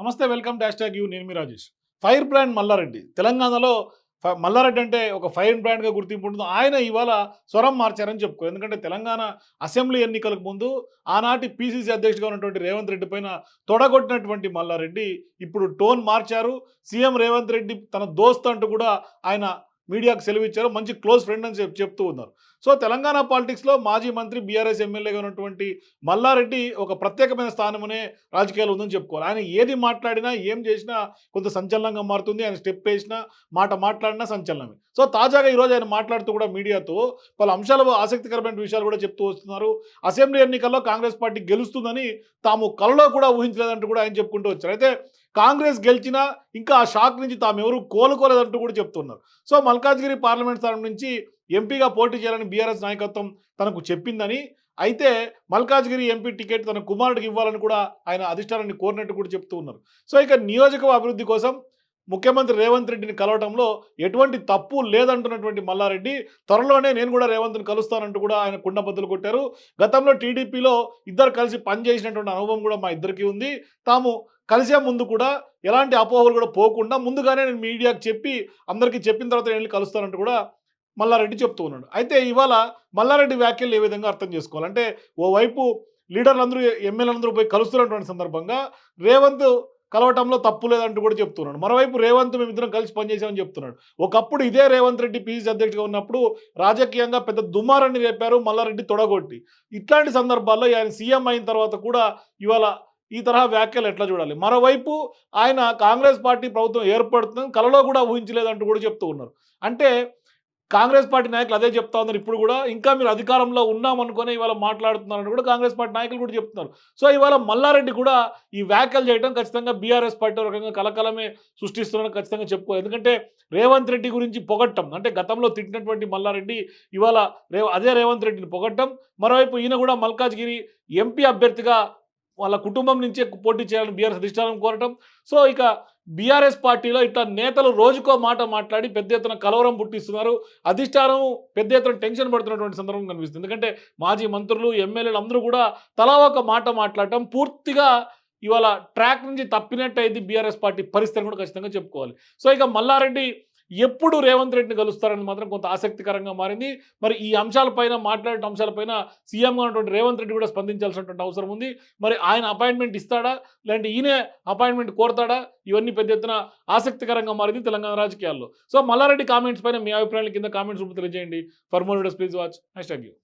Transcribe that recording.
నమస్తే welcome dash tag you. నేను మీ రాజేష్. Fire brand Mallareddy. తెలంగాణలో ఫ- మల్లారెడ్డి అంటే ఒక ఫైర్ బ్రాండ్గా గుర్తింపు ఉంటుంది. ఆయన ఇవాళ స్వరం మార్చారని చెప్పుకో. ఎందుకంటే తెలంగాణ అసెంబ్లీ ఎన్నికలకు ముందు ఆనాటి పీసీసీ అధ్యక్షుడిగా ఉన్నటువంటి రేవంత్ రెడ్డి పైన తొడగొట్టినటువంటి మల్లారెడ్డి ఇప్పుడు టోన్ మార్చారు. సీఎం రేవంత్ రెడ్డి తన దోస్త్ అంటూ కూడా ఆయన మీడియాకు సెలవిచ్చారు మంచి క్లోజ్ ఫ్రెండ్ అని చెప్ చెప్తూ ఉన్నారు. సో తెలంగాణ పాలిటిక్స్లో మాజీ మంత్రి బీఆర్ఎస్ ఎమ్మెల్యేగా ఉన్నటువంటి మల్లారెడ్డి ఒక ప్రత్యేకమైన స్థానమనే రాజకీయాలు ఉందని చెప్పుకోవాలి. ఆయన ఏది మాట్లాడినా ఏం చేసినా కొంత సంచలనంగా మారుతుంది. ఆయన స్టెప్ వేసినా మాట మాట్లాడినా సంచలనమే. సో తాజాగా ఈరోజు ఆయన మాట్లాడుతూ కూడా మీడియాతో పలు అంశాలు ఆసక్తికరమైన విషయాలు కూడా చెప్తూ వస్తున్నారు. అసెంబ్లీ ఎన్నికల్లో కాంగ్రెస్ పార్టీ గెలుస్తుందని తాము కలలో కూడా ఊహించలేదంటూ కూడా ఆయన చెప్పుకుంటూ వచ్చారు. అయితే కాంగ్రెస్ గెలిచినా ఇంకా ఆ షాక్ నుంచి తాము ఎవరు కోలుకోలేదంటూ కూడా చెప్తున్నారు. సో మల్కాజ్గిరి పార్లమెంట్ స్థానం నుంచి ఎంపీగా పోటీ చేయాలని బీఆర్ఎస్ నాయకత్వం తనకు చెప్పిందని అయితే మల్కాజ్గిరి ఎంపీ టికెట్ తన కుమారుడికి ఇవ్వాలని కూడా ఆయన అధిష్టానాన్ని కోరినట్టు కూడా చెప్తూ ఉన్నారు. సో ఇక నియోజకవర్గ అభివృద్ధి కోసం ముఖ్యమంత్రి రేవంత్ రెడ్డిని కలవటంలో ఎటువంటి తప్పు లేదంటున్నటువంటి మల్లారెడ్డి త్వరలోనే నేను కూడా రేవంత్ని కలుస్తానంటూ కూడా ఆయన కుండబద్దలు కొట్టారు. గతంలో టీడీపీలో ఇద్దరు కలిసి పనిచేసినటువంటి అనుభవం కూడా మా ఇద్దరికీ ఉంది. తాము కలిసే ముందు కూడా ఎలాంటి అపోహలు కూడా పోకుండా ముందుగానే నేను మీడియాకి చెప్పి అందరికీ చెప్పిన తర్వాత నేను వెళ్ళి కలుస్తానంటూ కూడా మల్లారెడ్డి చెప్తూ ఉన్నాడు. అయితే ఇవాళ మల్లారెడ్డి వ్యాఖ్యలు ఏ విధంగా అర్థం చేసుకోవాలంటే ఓవైపు లీడర్లందరూ ఎమ్మెల్యేలందరూ పోయి కలుస్తున్నటువంటి సందర్భంగా రేవంత్ కలవటంలో తప్పు లేదంటూ కూడా చెప్తున్నాడు మరోవైపు రేవంత్ మేమిద్దరం కలిసి పనిచేసామని చెప్తున్నాడు. ఒకప్పుడు ఇదే రేవంత్ రెడ్డి పీసీసీ అధ్యక్షుడిగా ఉన్నప్పుడు రాజకీయంగా పెద్ద దుమారాన్ని రేపారు మల్లారెడ్డి తొడగొట్టి. ఇట్లాంటి సందర్భాల్లో ఆయన సీఎం అయిన తర్వాత కూడా ఇవాళ ఈ తరహా వ్యాఖ్యలు ఎట్లా చూడాలి? మరోవైపు ఆయన కాంగ్రెస్ పార్టీ ప్రభుత్వం ఏర్పడుతుందని కలలో కూడా ఊహించలేదంటూ కూడా చెప్తూ ఉన్నారు. అంటే కాంగ్రెస్ పార్టీ నాయకులు అదే చెప్తా ఉన్నారు ఇప్పుడు కూడా ఇంకా మీరు అధికారంలో ఉన్నామనుకునే ఇవాళ మాట్లాడుతున్నారని కూడా కాంగ్రెస్ పార్టీ నాయకులు కూడా చెప్తున్నారు. సో ఇవాళ మల్లారెడ్డి కూడా ఈ వ్యాఖ్యలు చేయడం ఖచ్చితంగా బీఆర్ఎస్ పార్టీ ఒక రకంగా కలకలమే సృష్టిస్తున్నారని ఖచ్చితంగా చెప్పుకో ఎందుకంటే రేవంత్ రెడ్డి గురించి పొగట్టం అంటే గతంలో తిట్టినటువంటి మల్లారెడ్డి ఇవాళ రే అదే రేవంత్ రెడ్డిని పొగట్టం మరోవైపు ఈయన కూడా మల్కాజ్గిరి ఎంపీ అభ్యర్థిగా వాళ్ళ కుటుంబం నుంచే పోటీ చేయాలని బీఆర్ఎస్ అధిష్టానం కోరటం. సో ఇక బీఆర్ఎస్ పార్టీలో ఇట్లా నేతలు రోజుకో మాట మాట్లాడి పెద్ద ఎత్తున కలవరం పుట్టిస్తున్నారు. అధిష్టానం పెద్ద ఎత్తున టెన్షన్ పడుతున్నటువంటి సందర్భం కనిపిస్తుంది. ఎందుకంటే మాజీ మంత్రులు ఎమ్మెల్యేలు అందరూ కూడా తలా ఒక మాట మాట్లాడటం పూర్తిగా ఇవాళ ట్రాక్ నుంచి తప్పినట్టు అయింది బీఆర్ఎస్ పార్టీ పరిస్థితిని కూడా ఖచ్చితంగా చెప్పుకోవాలి. సో ఇక మల్లారెడ్డి ఎప్పుడు రేవంత్ రెడ్డిని కలుస్తారని మాత్రం కొంత ఆసక్తికరంగా మారింది. మరి ఈ అంశాలపైన మాట్లాడే అంశాలపైన సీఎంగా ఉన్నటువంటి రేవంత్ రెడ్డి కూడా స్పందించాల్సినటువంటి అవసరం ఉంది. మరి ఆయన అపాయింట్మెంట్ ఇస్తాడా? లేదంటే ఈయనే అపాయింట్మెంట్ కోరతాడా? ఇవన్నీ పెద్ద ఎత్తున ఆసక్తికరంగా మారింది తెలంగాణ రాజకీయాల్లో. సో మల్లారెడ్డి కామెంట్స్ పైన మీ అభిప్రాయాలు కింద కామెంట్స్ రూపంలో తెలియజేయండి. For more videos please watch. Hashtag U.